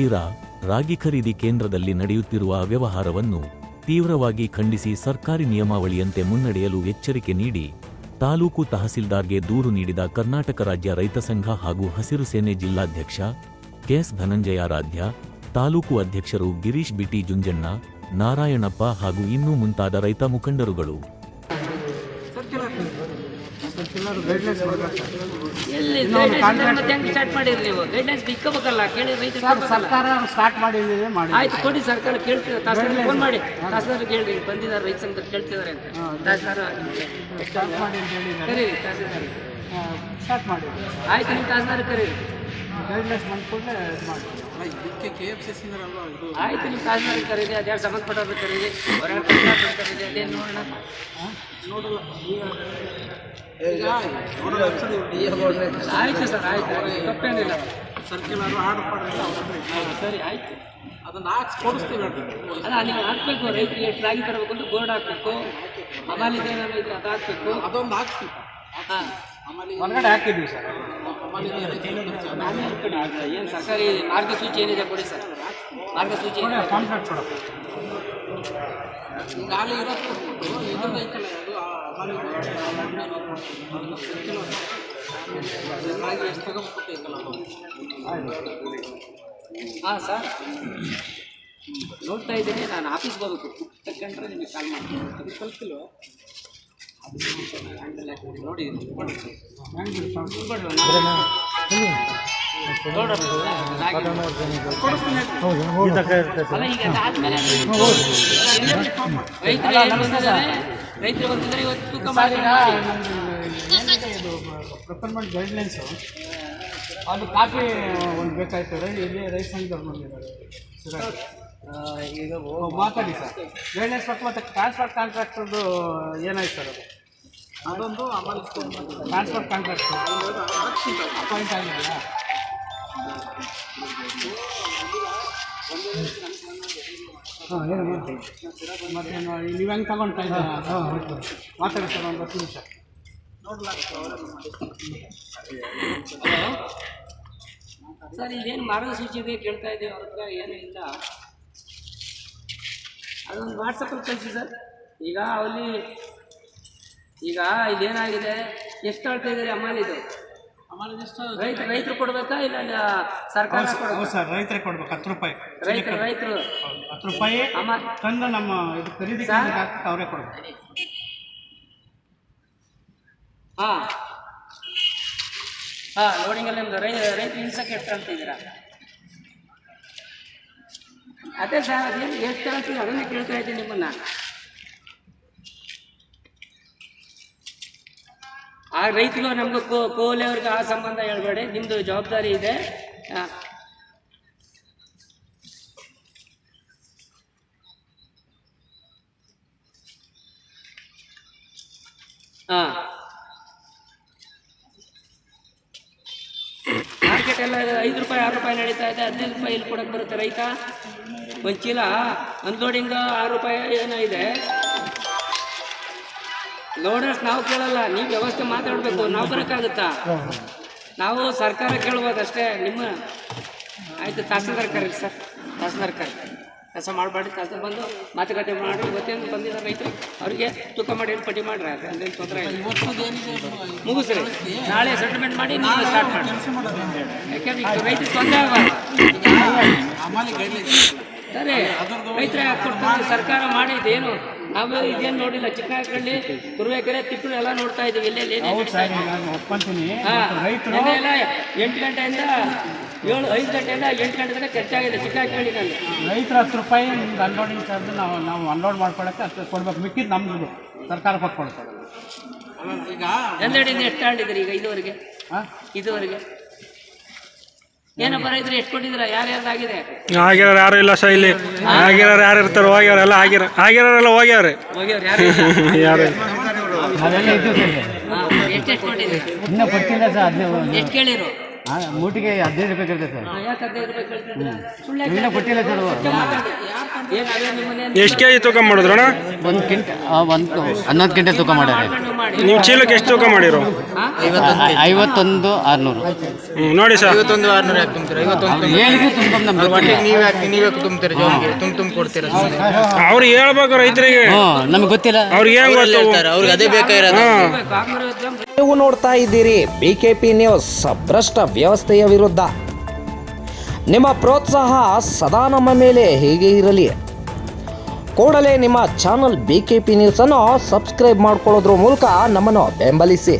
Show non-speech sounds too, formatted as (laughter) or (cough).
ಶಿರಾ ರಾಗಿ ಖರೀದಿ ಕೇಂದ್ರದಲ್ಲಿ ನಡೆಯುತ್ತಿರುವ ಅವ್ಯವಹಾರವನ್ನು ತೀವ್ರವಾಗಿ ಖಂಡಿಸಿ ಸರ್ಕಾರಿ ನಿಯಮಾವಳಿಯಂತೆ ಮುನ್ನಡೆಯಲು ಎಚ್ಚರಿಕೆ ನೀಡಿ ತಾಲೂಕು ತಹಸೀಲ್ದಾರ್ಗೆ ದೂರು ನೀಡಿದ ಕರ್ನಾಟಕ ರಾಜ್ಯ ರೈತ ಸಂಘ ಹಾಗೂ ಹಸಿರು ಸೇನೆ ಜಿಲ್ಲಾಧ್ಯಕ್ಷ ಕೆಎಸ್ ಧನಂಜಯಾರಾಧ್ಯ ತಾಲೂಕು ಅಧ್ಯಕ್ಷರು ಗಿರೀಶ್ ಬಿಟಿ ಜುಂಜಣ್ಣ, ನಾರಾಯಣಪ್ಪ ಹಾಗೂ ಇನ್ನೂ ಮುಂತಾದ ರೈತ ಮುಖಂಡರುಗಳು. ಎಲ್ಲಿ ಗೈಡ್ಲೈನ್ಸ್ ಮತ್ತೆ ಹೆಂಗ್ ಸ್ಟಾರ್ಟ್ ಮಾಡಿರಿ ನೀವು ಗೈಡ್ಲೈನ್ಸ್ ಇಕ್ಕೋಬೇಕಲ್ಲ ಕೇಳಿ ರೈತರು ಸರ್ ಸರ್ಕಾರ ಸ್ಟಾರ್ಟ್ ಮಾಡಿದ್ದೀವಿ ಮಾಡಿ ಆಯ್ತು ಕೊಡಿ ಸರ್ಕಾರ ಕೇಳ್ತೀರ ತಹಸೀಲ್ದಾರ್ ಫೋನ್ ಮಾಡಿ. ತಹಸೀಲ್ದಾರ್ ಕೇಳ್ರಿ ಬಂದಿದ್ದಾರೆ ರೈತ ಸಂಘ ಕೇಳ್ತಿದ್ದಾರೆ ಅಂತ. ತಹಸೀಲ್ದಾರ್ ಸ್ಟಾರ್ಟ್ ಮಾಡಿ ಅಂತ ಹೇಳಿ ಕರೀರಿ ತಹಸೀಲ್ದಾರ್ ಸ್ಟಾರ್ಟ್ ಆಯ್ತು ನೀವು ತಹಸೀಲ್ದಾರ್ ಕರೀರಿ. ಗೈಡ್ಲೈನ್ಸ್ ಬಂದ ಕೂಡಲೇ ಇದು ಮಾಡಿ ಆಯ್ತು ನೀವು ತಹಸೀಲ್ದಾರ್ ಕರೀರಿ ಅದ್ಯಾರು ಸಂಬಂಧಪಟ್ಟವ್ರು ಕರೀರಿ ಹೊರಗಡೆ ಕರ್ನಾಟಕ ಕರೀರಿ ಅದೇನು ನೋಡೋಣ. ಆಯ್ತು ಸರ್ ಆಯಿತು. ತಪ್ಪೇನಿಲ್ಲ. ಸರ್ಕಿಲರ್ ಆರ್ಡರ್ ಮಾಡಿರಲ್ಲ ಹಾ, ಸರಿ ಆಯ್ತು. ಅದನ್ನ ಹಾಕ್ಸಿ ಕೊಡಿಸ್ತೀವಿ ಅಲ್ಲ ನೀವು ಹಾಕ್ಬೇಕು ರೈತರಿಗೆ ಎಷ್ಟು ರಾಗಿ ತರಬೇಕು ಅಂದ್ರೆ ಬೋರ್ಡ್ ಹಾಕ್ಬೇಕು ಆಮೇಲೆ ಇದ್ರೆ ಅದು ಹಾಕ್ಬೇಕು. ಅದೊಂದು ಹಾಕ್ಸಿ. ಹಾಂ. ಆಮೇಲೆ ಹೊರಗಡೆ ಹಾಕಿದ್ವಿ ಸರ್. ಏನು ಸರ್ಕಾರಿ ಮಾರ್ಗಸೂಚಿ ಏನಿದೆ ಕೊಡಿ ಸರ್ ಮಾರ್ಗಸೂಚಿ ಇರೋದು ಆಮೇಲೆ ಎಷ್ಟು ಹಾಂ ಸರ್ ನೋಡ್ತಾ ಇದ್ದೀನಿ ನಾನು ಆಫೀಸ್ಗೆ ಹೋಗ್ಬೇಕು ತಗೊಂಡ್ರೆ ನಿಮಗೆ ಕಾಲ್ ಮಾಡ್ತೀನಿ ಅದು ಕಲ್ತಿಲ್ವ ನೋಡಿ ರೈತರು ಇವತ್ತು ಗೈಡ್ಲೈನ್ಸು ಅದು ಕಾಪಿ ಒಂದು ಬೇಕಾಯ್ತದೆ ಇಲ್ಲಿ ರೈತ ಸಂಘದವ್ರು ಬಂದಿದ್ದಾರೆ. ಈಗ ಓ, ಮಾತಾಡಿ ಸರ್. ಗೈಡ್ಲೈನ್ಸ್ ಮತ್ತು ಮತ್ತೆ ಟ್ರಾನ್ಸ್ಪೋರ್ಟ್ ಕಾಂಟ್ರಾಕ್ಟರ್ದು ಏನಾಯ್ತು ಸರ್ ಅದು? ಅದೊಂದು ಆಮೇಲೆ ಟ್ರಾನ್ಸ್ಫರ್ ಕಾಂಟ್ರಾಕ್ಟ್ ಅಪಾಯಿಂಟ್ ಆಗಿದೆಯಾ? ಹಾಂ ಏನು ಮಾಡ್ತೀವಿ ಮತ್ತೆ ನೀವು ಹೆಂಗೆ ತಗೊಳ್ತಾ ಇದ್ದೀರಾ? ಮಾತಾಡಿ ಸರ್ ಒಂದು ಹತ್ತು ನಿಮಿಷ. ಸರ್ ಇದೇನು ಮಾರ್ಗಸೂಚಿ ಇದೆ ಕೇಳ್ತಾ ಇದ್ದೀವಿ ಅವ್ರ ಹತ್ರ ಏನೂ ಇಲ್ಲ. ಅದೊಂದು ವಾಟ್ಸಪ್ಪಲ್ಲಿ ಕಳಿಸಿ ಸರ್. ಈಗ ಅಲ್ಲಿ ಈಗ ಇದೇನಾಗಿದೆ? ಎಷ್ಟು ಆಳ್ತಾ ಇದ್ದಾರೆ ಎಷ್ಟು ರೈತ ರೈತರು ಕೊಡ್ಬೇಕಾ ಇಲ್ಲ ಅಲ್ಲಿ ಸರ್ಕಾರ ಸರ್ ರೈತರಿಗೆ ಕೊಡ್ಬೇಕು? ಹತ್ತು ರೂಪಾಯಿ. ರೈತರು ರೈತರು. ಹತ್ತು ರೂಪಾಯಿ ಅಮ್ಮ ತಂದು ನಮ್ಮ ಇದು ಖರೀದಿ ಅವರೇ ಕೊಡ್ಬೇಕು. ಹಾಂ. ಹಾಂ ಲೋಡಿಂಗಲ್ಲಿ ನಿಮ್ದು ರೈ ರೈತರು ಹಿಂಸಕ್ಕೆ ಎಷ್ಟು ಅಂತಿದ್ದೀರಾ ಅದೇ ಸರ್ ಅದೇನು ಎಷ್ಟು ಹೇಳ್ತೀವಿ ಅದನ್ನೇ ಕೇಳ್ತಾ ಇದ್ದೀನಿ ನಿಮ್ಮನ್ನ. ಆ ರೈತರು ನಮ್ಗೆ ಕೋ ಕೋಲೆಯವ್ರಿಗೆ ಆ ಸಂಬಂಧ ಹೇಳ್ಬೇಡಿ ನಿಮ್ಮದು ಜವಾಬ್ದಾರಿ ಇದೆ. ಹಾಂ ಮಾರ್ಕೆಟ್ ಎಲ್ಲ ಐದು ರೂಪಾಯಿ, ಆರು ರೂಪಾಯಿ ನಡೀತಾ ಇದೆ, ಹದಿನೈದು ರೂಪಾಯಿ ಇಲ್ಲಿ ಕೊಡಕ್ಕೆ ಬರುತ್ತೆ ರೈತ. ಒಂದು ಚೀಲ ಅನ್ಲೋಡಿಂಗ್ ಆರು ರೂಪಾಯಿ ಏನೋ ಇದೆ? ಲೋಡರ್ಸ್ ನಾವು ಕೇಳಲ್ಲ, ನೀವು ವ್ಯವಸ್ಥೆ ಮಾತಾಡಬೇಕು, ನಾವು ಬರೋಕ್ಕಾಗುತ್ತಾ? ನಾವು ಸರ್ಕಾರ ಕೇಳ್ಬೋದಷ್ಟೇ, ನಿಮ್ಮ ಆಯಿತು, ತಹಸೀಲ್ದಾರ್ ಕರೀರಿ ಸರ್, ತಹಸೀಲ್ದಾರ್ ಕರೀರಿ. ಕೆಲಸ ಮಾಡಬೇಡಿ ತಹಸೀಲ್ ಬಂದು ಮಾತುಕತೆ ಮಾಡಿ ಇವತ್ತೇನು ಬಂದಿದ್ದ ರೈತರು, ಅವರಿಗೆ ತೂಕ ಮಾಡಿ ಏನು ಪಟ್ಟಿ ಮಾಡ್ರಿ ಅದೇನು ತೊಂದರೆ ಮುಗಿಸ್ರಿ, ನಾಳೆ ಸೆಟಲ್ಮೆಂಟ್ ಮಾಡಿ ನೀವು ಸ್ಟಾರ್ಟ್ ಮಾಡಿ ಯಾಕೆಂದ್ರೆ ರೈತರು ತೊಂದರೆ ಆಗಬಾರ್ದು. ಸರಿ ರೈತರ ಕೊಡ್ತಾರೆ. ಸರ್ಕಾರ ಮಾಡಿದ್ದೇನು? ನಾವು ಇದೇನು ನೋಡಿಲ್ಲ ಚಿಕ್ಕನಹಳ್ಳಿ ತುರುವೇಕೆರೆ ತಿಪ್ಪಳು ಎಲ್ಲ ನೋಡ್ತಾ ಇದ್ದೀವಿ. ಇಲ್ಲೇ ಏನೇನ್ ಹೌದು ನಡೀತಾ ಸರ್ ಇದೆ. ನಾನು ಒಪ್ಕೊಂತೀನಿ ಹಾ, ರೈತರು ನೆನ್ನೆ ಎಲ್ಲ ಎಂಟು ಗಂಟೆಯಿಂದ ಏಳು ಐದು ಗಂಟೆಯಿಂದ ಎಂಟು ಗಂಟೆ ತನಕ ಖರ್ಚಾಗಿದೆ ಚಿಕ್ಕನಹಳ್ಳಿನಲ್ಲಿ ರೈತರ ಹತ್ತು ರೂಪಾಯಿ ನಿಮ್ಗೆ ಅನ್ಲೋಡಿಂಗ್ ಚಾರ್ಜ್ ನಾವು ನಾವು ಅನ್ಲೋಡ್ ಮಾಡ್ಕೊಳಕ್ಕೆ ಅಷ್ಟು ಕೊಡ್ಬೇಕು. ಮಿಕ್ಕಿದ್ದು ನಮ್ದು ಸರ್ಕಾರ ಕೊಟ್ಕೊಳ್ತಾರೆ ಈಗ ಎಲ್ಲೆಡೆಯಿಂದ ಎಷ್ಟು ತಗೊಂಡಿದ್ದೀರಿ ಈಗ ಇದುವರೆಗೆ ಹಾಂ ಎಷ್ಟು ಯಾರ್ಯಾರ್ದಾಗಿದೆ ಆಗಿರೋರು ಯಾರು ಇಲ್ಲ ಸರ್ ಇಲ್ಲಿ. ಆಗಿರೋರು ಯಾರು ಇರ್ತಾರೆ ಹೋಗ್ಯಾರ ಎಲ್ಲ ಆಗಿರ ಆಗಿರೋರೆಲ್ಲ ಹೋಗ್ಯಾರೆ ಹೋಗ್ಯವ್ರು ಯಾರು (laughs) ಯಾರು ಅದೆಲ್ಲ ಇದ್ದು ಸರ್ ಹಾ, ಎಷ್ಟೆಷ್ಟು ಕೊಟ್ಟಿದ್ದೀರಿ ಇನ್ನೂ ಕೊಟ್ಟಿಲ್ಲ ಸರ್ ಹದಿನೈದು ಎಷ್ಟು ಕೇಳಿರು? ಮೂಟಿಗೆ ಹದಿನೈದು ರೂಪಾಯಿ ಕೇಳ್ತೇವೆ ಸರ್. ಯಾಕೆ ಹದಿನೈದು ರೂಪಾಯಿ ಕೇಳ್ತಿದ್ದೀರಾ? ಸುಳ್ಳು ಯಾಕೆ ಇನ್ನೂ ಕೊಟ್ಟಿಲ್ಲ ಸರ್ ಎಷ್ಟು ಕೆ ಜಿ ತೂಕ ಮಾಡಿದ್ರಣ ಒಂದು ಕಿಂಟ ಒಂದು ಹನ್ನೊಂದು ಕ್ವಿಂಟಲ್ ತೂಕ ಮಾಡ್ಯಾರ ನೀವು ಚೀಲಕ್ಕೆ ಎಷ್ಟು ತೂಕ ಮಾಡಿರೋ? ಐವತ್ತೊಂದು ಆರ್ನೂರು. ಹ್ಞೂ ನೋಡಿ ಸರ್. ಐವತ್ತೊಂದು ಆರ್ನೂರು ಯಾಕೆ ತುಂಬ್ತೀರಾ? ಐವತ್ತೊಂದು ಹೇಳಿದ್ರೆ ತುಂಬ ನೀವೇ ಹಾಕಿ ನೀವೇ ತುಂಬ್ತೀರಾ ಜೋಲಿಗೆ ತುಂಬ ತುಂಬ ಕೊಡ್ತೀರಾ. ಅವ್ರು ಹೇಳ್ಬೇಕು ರೈತರಿಗೆ. ಹ್ಞೂ ನಮಗೆ ಗೊತ್ತಿಲ್ಲ. ಅವ್ರಿಗೆ ಹೆಂಗ್ ಹೇಳ್ತಾರೆ ಅವ್ರಿಗೆ ಅದೇ ಬೇಕಾಗಿರೋದು. ಕಾಂಗ್ರೆಸ್ ನೀವು ನೋಡ್ತಾ ಇದ್ದೀರಿ. ಬಿಕೆಪಿ ನ್ಯೂಸ್ ಭ್ರಷ್ಟ ವ್ಯವಸ್ಥೆಯ ವಿರುದ್ಧ. ನಿಮ್ಮ ಪ್ರೋತ್ಸಾಹ ಸದಾ ನಮ್ಮ ಮೇಲೆ ಹೇಗೆ ಇರಲಿ? ಕೂಡಲೇ ನಿಮ್ಮ ಚಾನಲ್ ಬಿ ಕೆ ಪಿ ನ್ಯೂಸನ್ನು ಸಬ್ಸ್ಕ್ರೈಬ್ ಮಾಡ್ಕೊಳ್ಳೋದ್ರ ಮೂಲಕ ನಮ್ಮನ್ನು ಬೆಂಬಲಿಸಿ.